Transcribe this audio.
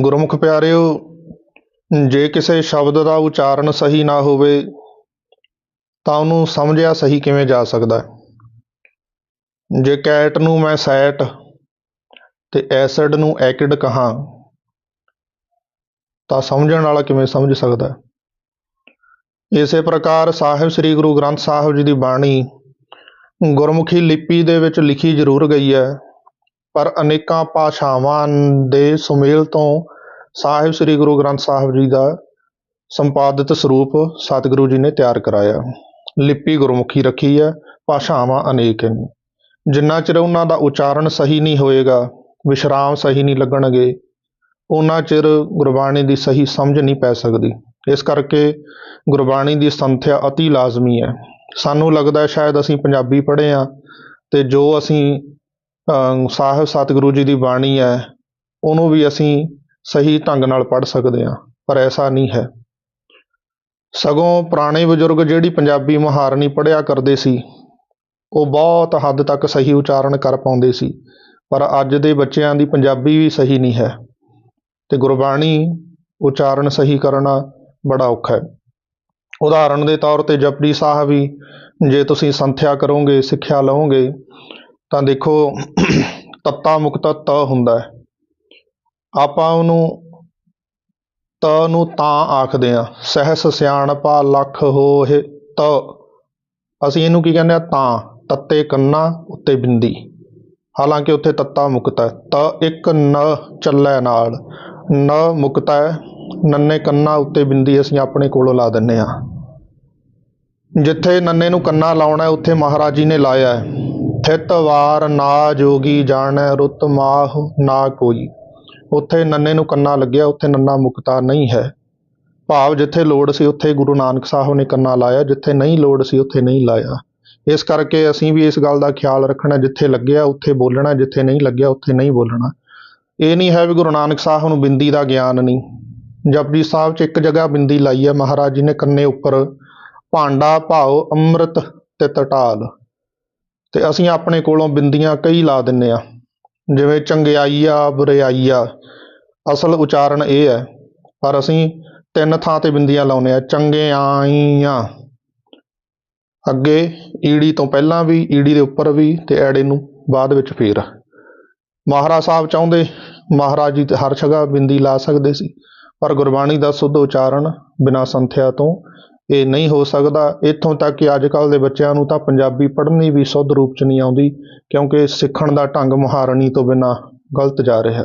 ਗੁਰਮੁਖ ਪਿਆਰਿਓ, ਜੇ ਕਿਸੇ ਸ਼ਬਦ ਦਾ ਉਚਾਰਨ ਸਹੀ ਨਾ ਹੋਵੇ, ਤਾਂ ਉਹਨੂੰ ਸਮਝਿਆ ਸਹੀ ਕਿਵੇਂ ਜਾ ਸਕਦਾ ਹੈ? ਜੇ ਕੈਟ ਨੂੰ ਮੈਂ ਸੈਟ ਤੇ ਐਸਿਡ ਨੂੰ ਐਕਿਡ ਕਹਾਂ, ਤਾਂ ਸਮਝਣ ਵਾਲਾ ਕਿਵੇਂ ਸਮਝ ਸਕਦਾ ਹੈ? ਇਸੇ ਪ੍ਰਕਾਰ ਸਾਹਿਬ ਸ੍ਰੀ ਗੁਰੂ ਗ੍ਰੰਥ ਸਾਹਿਬ ਜੀ ਦੀ ਬਾਣੀ ਗੁਰਮੁਖੀ ਲਿਪੀ ਦੇ ਵਿੱਚ ਲਿਖੀ ਜ਼ਰੂਰ ਗਈ ਹੈ। ਪਰ ਅਨੇਕਾਂ ਭਾਸ਼ਾਵਾਂ ਦੇ ਸੁਮੇਲ ਤੋਂ ਸਾਹਿਬ ਸ੍ਰੀ ਗੁਰੂ ਗ੍ਰੰਥ ਸਾਹਿਬ ਜੀ ਦਾ ਸੰਪਾਦਿਤ ਸਰੂਪ ਸਤਿਗੁਰੂ ਜੀ ਨੇ ਤਿਆਰ ਕਰਾਇਆ। ਲਿਪੀ ਗੁਰਮੁਖੀ ਰੱਖੀ ਹੈ, ਭਾਸ਼ਾਵਾਂ ਅਨੇਕ ਹਨ। ਜਿੰਨਾ ਚਿਰ ਉਹਨਾਂ ਦਾ ਉਚਾਰਨ ਸਹੀ ਨਹੀਂ ਹੋਏਗਾ, ਵਿਸ਼ਰਾਮ ਸਹੀ ਨਹੀਂ ਲੱਗਣਗੇ, ਉਹਨਾਂ ਚਿਰ ਗੁਰਬਾਣੀ ਦੀ ਸਹੀ ਸਮਝ ਨਹੀਂ ਪੈ ਸਕਦੀ। ਇਸ ਕਰਕੇ ਗੁਰਬਾਣੀ ਦੀ ਸੰਥਿਆ ਅਤੀ ਲਾਜ਼ਮੀ ਹੈ। ਸਾਨੂੰ ਲੱਗਦਾ ਸ਼ਾਇਦ ਅਸੀਂ ਪੰਜਾਬੀ ਪੜ੍ਹੇ ਆ ਤੇ ਜੋ ਅਸੀਂ ਸਾਹਿਬ ਸਤਿਗੁਰੂ ਜੀ ਦੀ ਬਾਣੀ ਹੈ, ਉਹਨੂੰ ਵੀ ਅਸੀਂ ਸਹੀ ਢੰਗ ਨਾਲ ਪੜ੍ਹ ਸਕਦੇ ਹਾਂ, ਪਰ ਐਸਾ ਨਹੀਂ ਹੈ। ਸਗੋਂ ਪੁਰਾਣੇ ਬਜ਼ੁਰਗ ਜਿਹੜੀ ਪੰਜਾਬੀ ਮੁਹਾਰਨੀ ਪੜ੍ਹਿਆ ਕਰਦੇ ਸੀ, ਉਹ ਬਹੁਤ ਹੱਦ ਤੱਕ ਸਹੀ ਉਚਾਰਨ ਕਰ ਪਾਉਂਦੇ ਸੀ, ਪਰ ਅੱਜ ਦੇ ਬੱਚਿਆਂ ਦੀ ਪੰਜਾਬੀ ਵੀ ਸਹੀ ਨਹੀਂ ਹੈ। ਤੇ ਗੁਰਬਾਣੀ ਉਚਾਰਨ ਸਹੀ ਕਰਨਾ ਬੜਾ ਔਖਾ ਹੈ। ਉਦਾਹਰਣ ਦੇ ਤੌਰ ਤੇ ਜਪਜੀ ਸਾਹਿਬ ਵੀ, ਜੇ ਤੁਸੀਂ ਸੰਥਿਆ ਕਰੋਗੇ, ਸਿੱਖਿਆ ਲਓਗੇ ਤਾਂ ਦੇਖੋ, ਤੱਤਾ ਮੁਕਤਾ ਤ ਹੁੰਦਾ ਹੈ। ਆਪਾਂ ਉਹਨੂੰ ਤ ਨੂੰ ਤਾਂ ਆਖਦੇ ਆ ਸਹਿਸ ਸਿਆਣਪਾ ਲੱਖ ਹੋਏ ਤ। ਅਸੀਂ ਇਹਨੂੰ ਕੀ ਕਹਿੰਦੇ ਆ ਤਾਂ, ਤੱਤੇ ਕੰਨਾ ਉੱਤੇ ਬਿੰਦੀ। ਹਾਲਾਂਕਿ ਉੱਥੇ ਤੱਤਾ ਮੁਕਤਾ ਹੈ। ਤ ਇੱਕ ਨ ਚੱਲੇ ਨਾਲ। ਨ ਮੁਕਤਾ ਹੈ। ਨੰਨੇ ਕੰਨਾ ਉੱਤੇ ਬਿੰਦੀ ਅਸੀਂ ਆਪਣੇ ਕੋਲੋਂ ਲਾ ਦਿੰਨੇ ਆ ਜਿੱਥੇ ਨੰਨੇ ਨੂੰ ਕੰਨਾ ਲਾਉਣਾ ਉੱਥੇ ਮਹਾਰਾਜ ਜੀ ਨੇ ਲਾਇਆ ਹੈ। ਥਿਤ ਵਾਰ ਨਾ ਜੋਗੀ ਜਾਣੈ ਰੁੱਤ ਮਾਹ ਨਾ ਕੋਈ। ਉੱਥੇ ਨੰਨੇ ਨੂੰ ਕੰਨਾ ਲੱਗਿਆ, ਉੱਥੇ ਨੰਨਾ ਮੁਕਤਾ ਨਹੀਂ ਹੈ। ਭਾਵ ਜਿੱਥੇ ਲੋੜ ਸੀ, ਉੱਥੇ ਗੁਰੂ ਨਾਨਕ ਸਾਹਿਬ ਨੇ ਕੰਨਾ ਲਾਇਆ, ਜਿੱਥੇ ਨਹੀਂ ਲੋੜ ਸੀ, ਉੱਥੇ ਨਹੀਂ ਲਾਇਆ। ਇਸ ਕਰਕੇ ਅਸੀਂ ਵੀ ਇਸ ਗੱਲ ਦਾ ਖਿਆਲ ਰੱਖਣਾ, ਜਿੱਥੇ ਲੱਗਿਆ, ਉੱਥੇ ਬੋਲਣਾ, ਜਿੱਥੇ ਨਹੀਂ ਲੱਗਿਆ, ਉੱਥੇ ਨਹੀਂ ਬੋਲਣਾ। ਇਹ ਨਹੀਂ ਹੈ ਵੀ ਗੁਰੂ ਨਾਨਕ ਸਾਹਿਬ ਨੂੰ ਬਿੰਦੀ ਦਾ ਗਿਆਨ ਨਹੀਂ। ਜਪਜੀ ਸਾਹਿਬ 'ਚ ਇੱਕ ਜਗ੍ਹਾ ਬਿੰਦੀ ਲਾਈ ਹੈ, ਮਹਾਰਾਜ ਜੀ ਨੇ ਕੰਨੇ ਉੱਪਰ, ਭਾਂਡਾ ਭਾਉ ਅੰਮ੍ਰਿਤ ਤੇ ਟਟਾਲ ਤੇ ਅਸੀਂ ਆਪਣੇ ਕੋਲੋਂ ਬਿੰਦੀਆਂ ਕਈ ਲਾ ਦਿੰਨੇ ਆ। ਜਿਵੇਂ ਚੰਗਿਆਈ ਆ ਬੁਰਿਆਈ ਆ ਅਸਲ ਉਚਾਰਨ ਇਹ ਹੈ। ਪਰ ਅਸੀਂ ਤਿੰਨ ਥਾਂ ਤੇ ਬਿੰਦੀਆਂ ਲਾਉਨੇ ਆ, ਚੰਗਿਆਈਆਂ। ਅੱਗੇ ਈੜੀ ਤੋਂ ਪਹਿਲਾਂ ਵੀ, ਈੜੀ ਦੇ ਉੱਪਰ ਵੀ ਤੇ ਐੜੇ ਨੂੰ ਬਾਅਦ ਵਿੱਚ ਫੇਰ। ਮਹਾਰਾਜ ਸਾਹਿਬ ਚਾਹੁੰਦੇ, ਮਹਾਰਾਜ ਜੀ ਹਰ ਜਗ੍ਹਾ ਬਿੰਦੀ ਲਾ ਸਕਦੇ ਸੀ। ਪਰ ਗੁਰਬਾਣੀ ਦਾ ਸੁੱਧ ਉਚਾਰਨ ਬਿਨਾਂ ਸੰਥਿਆ ਤੋਂ ਇਹ ਨਹੀਂ ਹੋ ਸਕਦਾ। ਇੱਥੋਂ ਤੱਕ ਕਿ ਅੱਜ ਕੱਲ੍ਹ ਦੇ ਬੱਚਿਆਂ ਨੂੰ ਤਾਂ ਪੰਜਾਬੀ ਪੜ੍ਹਨੀ ਵੀ ਸੁੱਧ ਰੂਪ 'ਚ ਨਹੀਂ ਆਉਂਦੀ, ਕਿਉਂਕਿ ਸਿੱਖਣ ਦਾ ਢੰਗ ਮੁਹਾਰਣੀ ਤੋਂ ਬਿਨਾਂ ਗਲਤ ਜਾ ਰਿਹਾ।